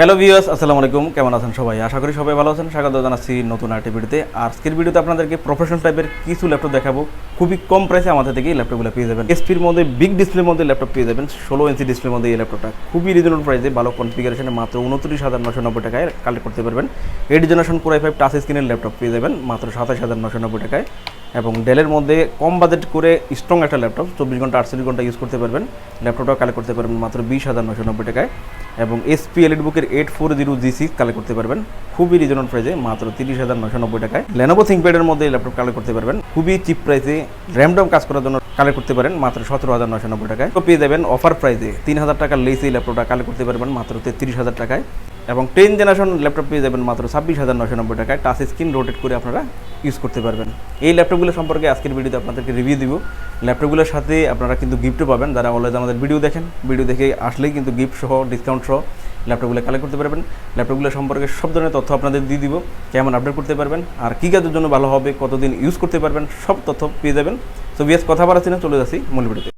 Hello viewers আসসালামু আলাইকুম। কেমন আছেন সবাই? আশা করি সবাই ভালো আছেন। স্বাগত জানাচ্ছি নতুন আরেকটি ভিডিওতে আর আজকের ভিডিওতে আপনাদেরকে প্রফেশনাল টাইপের কিছু ল্যাপটপ দেখাবো। খুবই কম প্রাইসে আমাদের থেকে ল্যাপটপগুলো পেয়ে যাবেন। এসপির মধ্যে বিগ ডিসপ্লের মধ্যে ল্যাপটপ পেয়ে যাবেন। ষোলো ইঞ্চি ডিসপ্লের মধ্যে এই ল্যাপটপটা খুবই রিজনেবল প্রাইসে ভালো কনফিগারেশনে মাত্র উনত্রিশ হাজার নশো নব্বই টাকায় কালেক্ট করতে পারবেন। Eight generation core i five touch স্ক্রিনের ল্যাপটপ পেয়ে যাবেন, মাত্র সাতাশ হাজার নশো নব্বই টাকায়। এবং ডেলের মধ্যে কম বাজেট করে স্ট্রং একটা ল্যাপটপ চব্বিশ ঘণ্টা আটচল্লিশ ঘণ্টা ইউজ করতে পারবেন। ল্যাপটপটাও কালেক্ট করতে পারবেন, মাত্র বিশ হাজার নশো নব্বই টাকায়। এবং এসপি এলিট বুকের eight four zero G six collect করতে পারবেন। খুবই রিজনেবল প্রাইসে মাত্র তিরিশ হাজার নশো নব্বই টাকায়। লেনোভো থিঙ্কপ্যাডের মধ্যে ল্যাপটপ কালেক্ট করতে পারবেন। খুবই চিপ প্রাইসে র্যামডম কাজ করার জন্য কালেক্ট করতে পারেন, মাত্র সতেরো হাজার নশো নব্বই টাকায়। পেয়ে যাবেন অফার প্রাইসে তিন হাজার টাকার লেসে ল্যাপটপটা কালেক্ট করতে পারবেন, মাত্র তেত্রিশ হাজার টাকায়। এবং টেন জেনারেশন ল্যাপটপ পেয়ে যাবেন মাত্র ছাব্বিশ হাজার নশো নব্বই টাকায়। টাচ স্ক্রিন রোটেট করে আপনারা ইউজ করতে পারবেন। এই ল্যাপটপগুলো সম্পর্কে আজকের ভিডিওতে আপনাদেরকে রিভিউ দিব। ল্যাপটপগুলোর সাথে আপনারা কিন্তু গিফটও পাবেন। যারা অলরেডি আমাদের ভিডিও দেখেন ভিডিও দেখে আসলেই কিন্তু গিফট সহ ডিসকাউন্ট সহ ল্যাপটপগুলো কালেক্ট করতে পারবেন। ল্যাপটপগুলো সম্পর্কে সব ধরনের তথ্য আপনাদের দিয়ে দিব। কেমন আপডেট করতে পারবেন, আর কী কাজের জন্য ভালো হবে, কতদিন ইউজ করতে পারবেন, সব তথ্য পেয়ে যাবেন। তো বিএস কথা না, চলে যাচ্ছি মূল ভিডিওতে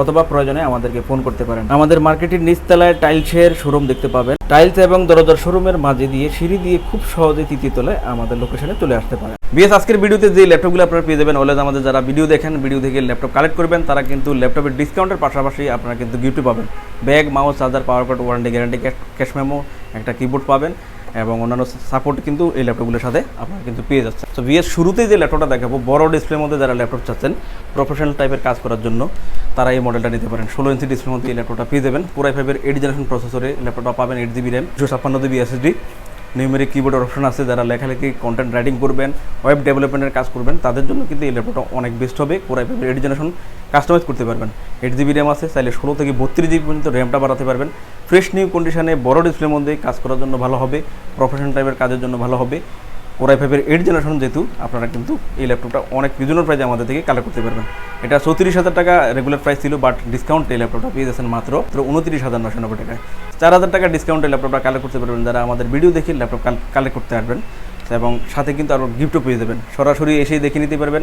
অথবা প্রয়োজনে আমাদেরকে ফোন করতে পারেন। আমাদের মার্কেটের নিচতলায় টাইলসের শোরুম দেখতে পাবেন। টাইলস এবং দরজার শোরুমের মাঝে দিয়ে সিঁড়ি দিয়ে খুব সহজে তৃতীয় তলায় আমাদের লোকেশনে চলে আসতে পারেন বিএস, আজকের ভিডিওতে যে ল্যাপটপগুলো আপনারা পেয়ে যাবেন অলরেডি আমাদের যারা ভিডিও দেখেন ভিডিও থেকে ল্যাপটপ কালেক্ট করবেন, তারা কিন্তু ল্যাপটপের ডিসকাউন্টের পাশাপাশি আপনারা কিন্তু গিফট পাবেন। Bag mouse charger power card warranty guarantee cash memo একটা কিবোর্ড পাবেন। এবং অন্যান্য সাপোর্ট কিন্তু এই ল্যাপটপগুলোর সাথে আপনারা কিন্তু পেয়ে যাচ্ছেন। তো বিয়ের শুরুতেই যে ল্যাপটপটা দেখাবো, বড় ডিসপ্লের মধ্যে যারা ল্যাপটপ চাচ্ছেন প্রফেশনাল টাইপের কাজ করার জন্য তারা এই মডেলটা নিতে পারেন। ষোলো ইঞ্চি ডিসপ্লের মধ্যে এই ল্যাপটপটা পেয়ে যাবেন। পুরাই ফাইভের এইট জেনারেশন প্রসেসরে ল্যাপটপটা পাবেন এইট জিবি র্যাম দুশো ছাপ্পান্ন জিবি এসএসডি নিউমেরিক কিবোর্ডের অপশন আছে, যারা লেখালেখি কন্টেন্ট রাইটিং করবেন ওয়েব ডেভেলপমেন্টের কাজ করবেন, তাদের জন্য কিন্তু এই ল্যাপটপটা অনেক বেস্ট হবে। কোরাই ফাইভের এইট জেনারেশন কাস্টমাইজ করতে পারবেন। এইট জিবি র্যাম আছে, চাইলে ষোলো থেকে বত্রিশ জিবি পর্যন্ত র্যামটা বাড়াতে পারবেন। ফ্রেশ নিউ কন্ডিশনে বড় ডিসপ্লের মধ্যে কাজ করার জন্য ভালো হবে। প্রফেশনাল টাইপের কাজের জন্য ভালো হবে। কোরাই ফাইভের এইট জেনারেশন যেহেতু, আপনারা কিন্তু এই ল্যাপটপটা অনেক রিজনেবল প্রাইসে আমাদের থেকে কালেক্ট করতে পারবেন। এটা চৌত্রিশ হাজার টাকা রেগুলার প্রাইস ছিল বাট ডিসকাউন্ট এই ল্যাপটপটা পেয়ে যাচ্ছেন মাত্র উনত্রিশ হাজার নশো নব্বই টাকায়। চার হাজার টাকা ডিসকাউন্ট এই ল্যাপটপটা কালেক্ট করতে পারবেন। যারা আমাদের ভিডিও দেখে ল্যাপটপ কালেক্ট করতে পারবেন এবং সাথে কিন্তু আরও গিফটও পেয়ে যাবেন। সরাসরি এসেই দেখে নিতে পারবেন।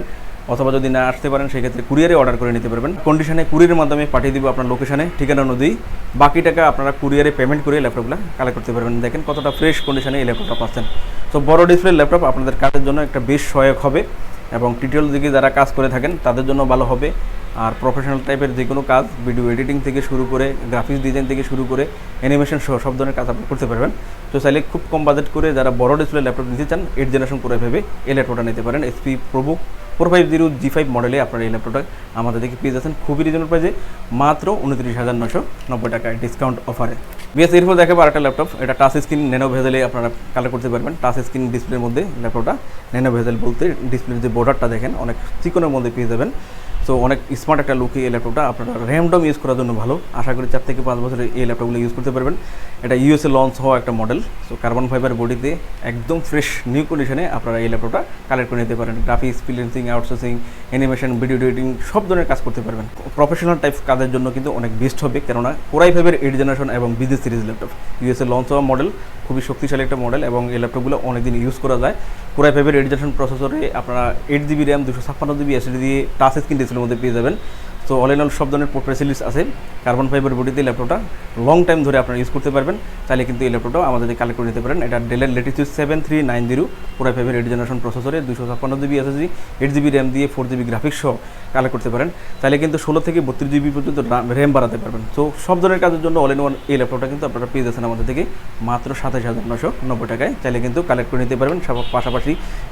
অথবা যদি না আসতে পারেন, সেক্ষেত্রে কুরিয়ারে অর্ডার করে নিতে পারবেন। কন্ডিশনে কুরিয়ারের মাধ্যমে পাঠিয়ে দিব আপনার লোকেশনে ঠিকানা অনুযায়ী বাকি টাকা আপনারা কুরিয়ারে পেমেন্ট করে ল্যাপটপগুলো কালেক্ট করতে পারবেন। দেখেন কতটা ফ্রেশ কন্ডিশনে এই ল্যাপটপটা পাচ্ছেন। তো বড় ডিসপ্লে ল্যাপটপ আপনাদের কাজের জন্য একটা বেশ সহায়ক হবে এবং টিটিএল দিকে যারা কাজ করে থাকেন, তাদের জন্য ভালো হবে। আর প্রফেশনাল টাইপের যে কোনো কাজ ভিডিও এডিটিং থেকে শুরু করে গ্রাফিক্স ডিজাইন থেকে শুরু করে অ্যানিমেশন সহ সব ধরনের কাজ আপনি করতে পারবেন। তো চাইলে খুব কম বাজেট করে যারা বড় ডিসপ্লে ল্যাপটপ নিতে চান এইট জেনারেশন করে ভেবে এই ল্যাপটপটা নিতে পারেন। HP ProBook four five zero G five মডেলে আপনারা এই ল্যাপটপটা আমাদের দেখে পেয়ে যাচ্ছেন। খুবই রিজনেবল প্রাইজে মাত্র উনত্রিশ হাজার নশো নব্বই টাকায় ডিসকাউন্ট অফারে বিএস, এরপর দেখাবো আরেকটা ল্যাপটপ, এটা টাচ স্ক্রিন ন্যানো ভেজেলে আপনারা কালেক্ট করতে পারবেন। টাচ স্ক্রিন ডিসপ্লের মধ্যে ল্যাপটপটা ন্যানো ভেজেল বলতে ডিসপ্লের যে বর্ডারটা দেখেন, অনেক চিকনের মধ্যে পেয়ে যাবেন। সো অনেক স্মার্ট একটা লুকে এই ল্যাপটপটা আপনারা র্যামডম ইউজ করার জন্য ভালো। আশা করি চার থেকে পাঁচ বছরে এই ল্যাপটপগুলো ইউজ করতে পারবেন। এটা ইউএসএ লঞ্চ হওয়া একটা মডেল সো কার্বন ফাইবার বডিতে একদম ফ্রেশ নিউ কন্ডিশনে আপনারা এই ল্যাপটপটা কালেক্ট করে নিতে পারেন। Graphics freelancing outsourcing animation video editing সব ধরনের কাজ করতে পারবেন। প্রফেশনাল টাইপ কাজের জন্য কিন্তু অনেক বেস্ট হবে, কেননা কোরাই ফাইভের এইট জেনারেশন এবং business series laptop USA launch হওয়া মডেল খুবই শক্তিশালী একটা মডেল এবং এই ল্যাপটপগুলো অনেকদিন ইউজ করা যায়। পুরাই ফাইভের এইট জেনারেশন প্রসেসরে আপনারা এইট জিবি র্যাম দুশো ছাপ্পান্ন জিবি এসডি দিয়ে টাচ স্ক্রিন ডিসপ্লের মধ্যে পেয়ে যাবেন। তো অল ইন অল সব ধরনের পোর্ট ফ্যাসিলিটিস আছে। কার্বন ফাইবার বডিতে ল্যাপটপটা লং টাইম ধরে আপনারা ইউজ করতে পারবেন। চাইলে কিন্তু এই ল্যাপটপটাও আমাদের কালেক্ট করে নিতে পারেন। এটা ডেলের latitude seven three nine zero পুরো ফাইভের এইট জেনারেশন প্রসেসরে দুশো ছাপ্পান্ন GB SSD eight GB RAM দিয়ে ফোর জিবি গ্রাফিক্স সহ কালেক্ট করতে পারেন। চাইলে কিন্তু ষোলো থেকে বত্রিশ জিবি পর্যন্ত র্যাম বাড়াতে পারবেন। তো সব ধরনের কাজের জন্য অল ইন ওয়ান এই ল্যাপটপটা কিন্তু আপনারা পেয়ে যাচ্ছেন আমাদের থেকে মাত্র সাতাশ হাজার নশো নব্বই টাকায়। চাইলে কিন্তু কালেক্ট করে নিতে পারবেন। পাশাপাশি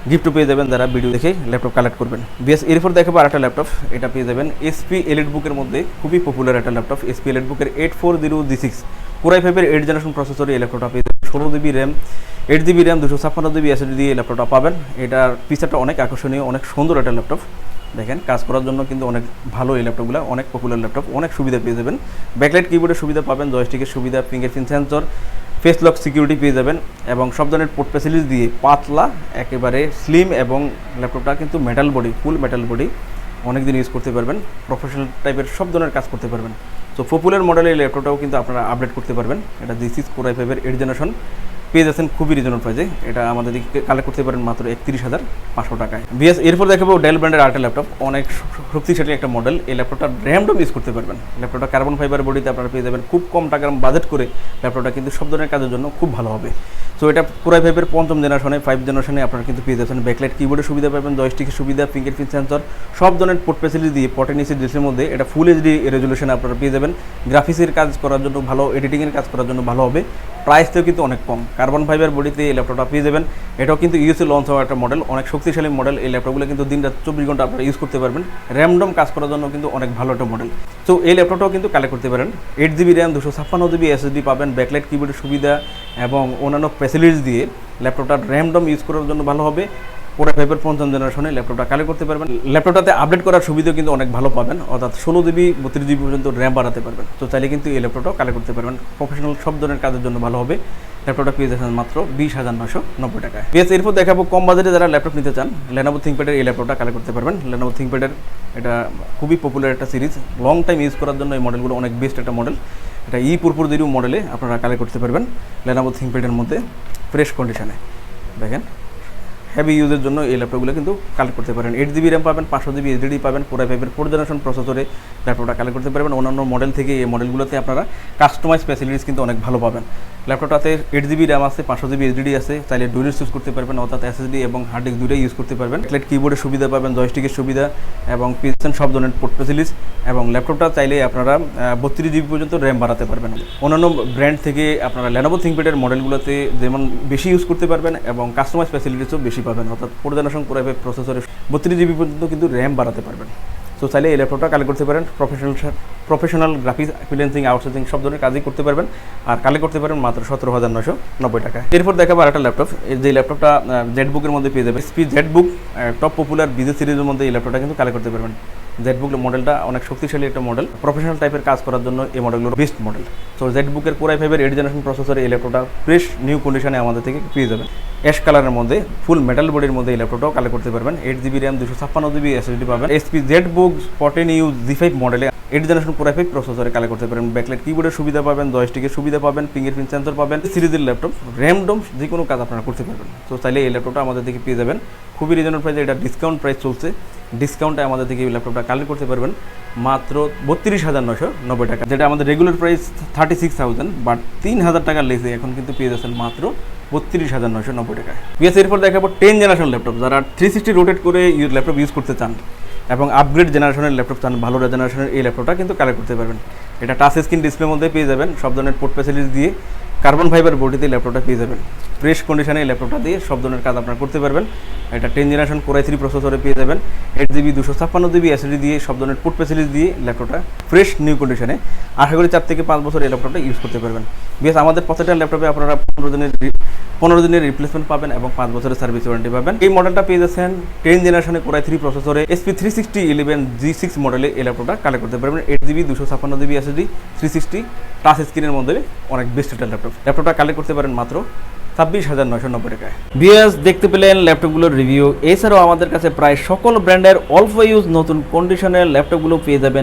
গিফটও পেয়ে যাবেন যারা ভিডিও দেখে ল্যাপটপ কালেক্ট করবেন। বিএস এরপর দেখাবো আরেকটা ল্যাপটপ এটা পেয়ে যাবেন এসপি এলিট বুকের মধ্যে খুবই পপুলার একটা ল্যাপটপ এসপি এলিট বুকের eight four zero G six পুরাই ফাইভের এইট জেনারেশন প্রসেসরে এই ল্যাপটপটা পেয়ে ষোলো GB RAM eight GB RAM দুশো ছাপ্পান্ন জিবি এসএসডি দিয়ে ল্যাপটপটা পাবেন। এটার পিকচারটা অনেক আকর্ষণীয়, অনেক সুন্দর একটা ল্যাপটপ দেখেন, কাজ করার জন্য কিন্তু অনেক ভালো এই ল্যাপটপগুলো অনেক পপুলার ল্যাপটপ অনেক সুবিধা পেয়ে যাবেন। ব্যাকলাইট কিবোর্ডের সুবিধা পাবেন জয়স্টিকের সুবিধা fingerprint sensor face lock security পেয়ে যাবেন এবং সব ধরনের পোর্ট ফ্যাসিলিটি দিয়ে পাতলা, একেবারে স্লিম এবং ল্যাপটপটা কিন্তু metal body full metal body অনেক দিন ইউজ করতে পারবেন প্রফেশনাল টাইপের সব ধরনের কাজ করতে পারবেন। সো পপুলার মডেলের ল্যাপটপটাও কিন্তু আপনারা আপডেট করতে পারবেন। এটা দিস ইস কোর আই ফাইভের এইট জেনারেশন পেয়ে যাচ্ছেন খুবই রিজনেবল প্রাইসে এটা আমাদের দিকে কালেক্ট করতে পারেন মাত্র একত্রিশ হাজার পাঁচশো টাকায়। বিএস, এরপর দেখাবো ডেল ব্র্যান্ডের আরেকটা ল্যাপটপ অনেক শক্তিশালী একটা মডেল এই ল্যাপটপটা র্যামডম ইউজ করতে পারবেন। ল্যাপটপটা কার্বন ফাইবার বডিতে আপনারা পেয়ে যাবেন। খুব কম টাকার বাজেট করে ল্যাপটপটা কিন্তু সব ধরনের কাজের জন্য খুব ভালো হবে। সো এটা পুরাই ফাইভের পঞ্চম জেনারেশনে ফাইভ জেনারেশনে আপনারা কিন্তু পেয়ে যাচ্ছেন। ব্যাকলাইট কিবোর্ডের সুবিধা পাবেন জয়স্টিকের সুবিধা ফিঙ্গারপ্রিন্ট সেন্সর সব ধরনের পোর্ট ফ্যাসিলিটি দিয়ে পটেন এসি ডিসের মধ্যে এটা ফুল এইচডি রেজলিউশনে আপনারা পেয়ে যাবেন। গ্রাফিক্সের কাজ করার জন্য ভালো এডিটিংয়ের কাজ করার জন্য ভালো হবে। প্রাইসটাও কিন্তু অনেক কম। কার্বন ফাইবার বডিতে এই ল্যাপটপটা পেয়ে যাবেন এটাও কিন্তু ইউসি লঞ্চ হওয়া একটা মডেল অনেক শক্তিশালী মডেল এই ল্যাপটপগুলো কিন্তু দিন রাত চব্বিশ ঘণ্টা আপনারা ইউজ করতে পারবেন। র্যামডম কাজ করার জন্য কিন্তু অনেক ভালো একটা মডেল তো এই ল্যাপটপটাও কিন্তু কালেক্ট করতে পারেন। এইট জিবি র্যাম দুশো ছাপ্পান্ন জিবি এসএসডি পাবেন ব্যাকলাইট কিবোর্ডের সুবিধা এবং অন্যান্য ফ্যাসিলিটিস দিয়ে ল্যাপটপটা র্যামডম ইউজ করার জন্য ভালো হবে। পুরো ফাইভের পঞ্চম জেনারেশনে ল্যাপটপটা কালেক্ট করতে পারবেন। ল্যাপটপটাতে আপডেট করার সুবিধা কিন্তু অনেক ভালো পাবেন, অর্থাৎ ষোলো জিবি বত্রিশ জিবি পর্যন্ত র্যাম বাড়াতে পারবেন। তো চাইলে কিন্তু এই ল্যাপটপটাও কালেক্ট করতে পারবেন। প্রফেশনাল সব ধরনের কাজের জন্য ভালো হবে। ল্যাপটপটা পেয়ে যাচ্ছেন মাত্র বিশ হাজার নশো নব্বই টাকায়। পেয়েছে এরপর দেখাবো কম বাজেটে যারা ল্যাপটপ নিতে চান লেনোভো থিঙ্কপ্যাডের এই ল্যাপটপটা কালেক্ট করতে পারবেন। লেনোভো থিঙ্কপ্যাডের এটা খুবই পপুলার একটা সিরিজ লং টাইম ইউজ করার জন্য এই মডেলগুলো অনেক বেস্ট একটা মডেল এটা ই পুরপুর দিরু মডেলে আপনারা কালেক্ট করতে পারবেন লেনোভো থিঙ্কপ্যাডের মধ্যে ফ্রেশ কন্ডিশনে দেখেন। হেভি ইউজের জন্য এই ল্যাপটপগুলো কিন্তু কালেক্ট করতে পারেন। এইট জিবি র্যাম পাবেন, পাঁচশো জিবি এইচডি পাবেন ফোর ফাইভের ফোর জেনারেশন প্রসেসরে ল্যাপটপটা কালেক্ট করতে পারবেন। অন্যান্য মডেল থেকে এই মডেলগুলোতে আপনারা কাস্টমাইজ ফ্যাসিলিটিস কিন্তু অনেক ভালো পাবেন। ল্যাপটপটাতে এইট জিবি র্যাম আছে, পাঁচশো জিবি এইচডি আছে, চাইলে ডুয়েল ইউজ করতে পারবেন, অর্থাৎ এসএসডি এবং হার্ড ডিস্ক দুটোই ইউজ করতে পারবেন। প্লেট কিবোর্ডের সুবিধা পাবেন জয়স্টিকের সুবিধা এবং পিছন সব ধরনের পোর্ট ফ্যাসিলিটিস এবং ল্যাপটপটা চাইলে আপনারা বত্রিশ জিবি পর্যন্ত র্যাম বাড়াতে পারবেন। অন্যান্য ব্র্যান্ড থেকে আপনারা লেনোভো থিঙ্কপ্যাডের মডেলগুলোতে যেমন বেশি ইউজ করতে পারবেন এবং কাস্টমাইজ ফ্যাসিলিটিসও বেশি পাবেন, অর্থাৎ ফোর জেনারেশন করে প্রসেসরে বত্রিশ জিবি পর্যন্ত কিন্তু র্যাম বাড়াতে পারবেন। সো চাইলে এই ল্যাপটপটা কালেক্ট করতে পারেন professional professional graphics, freelancing, outsourcing সব ধরনের কাজই করতে পারবেন। আর কালেক্ট করতে পারবেন মাত্র সতেরো হাজার নশো নব্বই টাকা। এরপর দেখাবো আরেকটা ল্যাপটপ। যে ল্যাপটপটা জেড বুকের মধ্যে পেয়ে যাবে HP Z book top popular বিজে সিরিজের মধ্যে এই ল্যাপটপটা কিন্তু কালেক্ট করতে পারবেন। জেড বুক মডেলটা অনেক শক্তিশালী একটা মডেল প্রফেশনাল টাইপের কাজ করার জন্য এই মডেলগুলো বেস্ট মডেল তো জেড বুকের কোরাই ফাইভের এইট জেনারেশন প্রসেসরে এই ল্যাপটপটা ফ্রেশ নিউ কন্ডিশনে আমাদের থেকে পেয়ে যাবেন। অ্যাশ কালারের মধ্যে ফুল মেটাল বডির মধ্যে এই ল্যাপটপটাও কালেক্ট করতে পারবেন। এইট জিবি র্যাম দুশো ছাপ্পান্ন জিবি এসএসডি পাবেন। এসপি জেড বুক স্পটেন ইউ জি ফাইভ মডেলে eight generation core i five প্রসেসরে কালেক্ট করতে পারেন। ব্যাকলাইট কিবোর্ডের সুবিধা পাবেন জয়স্টিকের সুবিধা পাবেন ফিঙ্গারপ্রিন্ট সেন্সর পাবেন, সিরিজের ল্যাপটপ র্যামডম যে কোনো কাজ আপনারা করতে পারবেন। তো চাইলে এই ল্যাপটপটা আমাদের থেকে পেয়ে যাবেন। খুবই রিজনেবল প্রাইসে এটা ডিসকাউন্ট প্রাইস চলছে। ডিসকাউন্টে আমাদের থেকে এই ল্যাপটপটা কালেক্ট করতে পারবেন। মাত্র বত্রিশ হাজার নশো নব্বই টাকা। যেটা আমাদের regular price thirty six thousand but তিন হাজার টাকার লেসে এখন কিন্তু পেয়ে যাচ্ছেন মাত্র বত্রিশ হাজার নশো নব্বই টাকায়। পিএস এরপর দেখাবো টেন জেনারেশন ল্যাপটপ যারা থ্রি সিক্সটি রোটেট করে ল্যাপটপ ইউজ করতে চান এবং আপগ্রেড জেনারেশনের ল্যাপটপ চান, ভালো জেনারেশনের এই ল্যাপটপটা কিন্তু কালেক্ট করতে পারবেন। এটা টাচ স্ক্রিন ডিসপ্লের মধ্যে পেয়ে যাবেন। সব ধরনের পোর্ট ফ্যাসিলিটিস দিয়ে কার্বন ফাইবার বডিতে ল্যাপটপটা পেয়ে যাবেন। ফ্রেশ কন্ডিশনে এই ল্যাপটপটা দিয়ে সব ধরনের কাজ আপনারা করতে পারবেন। এটা ten generation core i three প্রসেসরে পেয়ে যাবেন। এইট জিবি দুশো ছাপ্পান্ন জিবি এসএসডি দিয়ে সব ধরনের পোর্ট ফ্যাসিলিটিস দিয়ে ল্যাপটপটা ফ্রেশ নিউ কন্ডিশনে আশা করি চার থেকে পাঁচ বছর এই ল্যাপটপটা ইউজ করতে পারবেন। বেশ, আমাদের প্রত্যেকটা ল্যাপটপে আপনারা পনেরো দিনের পনেরো দিনের রিপ্লেসমেন্ট পাবেন এবং পাঁচ বছরের সার্ভিস ওয়ারেন্টি পাবেন। এই মডেলটা পেয়ে যাচ্ছেন টেন জেনারেশনে কোরাই থ্রি প্রসেসরে HP three sixty eleven G six মডেলে এই ল্যাপটপটা কালেক্ট করতে পারবেন। এইট জিবি দুশো ছাপ্পান্ন GB SSD three sixty touch স্ক্রিনের মধ্যে অনেক বেস্ট একটা ল্যাপটপ ল্যাপটপটা কালেক্ট করতে পারেন মাত্র ছাব্বিশ হাজার নয়শো নব্বই টাকায়। বিএস দেখতে পেলেন ল্যাপটপগুলোর রিভিউ এছাড়াও আমাদের কাছে প্রায় সকল ব্র্যান্ডের অল্প ইউজ নতুন কন্ডিশনের ল্যাপটপগুলো পেয়ে যাবেন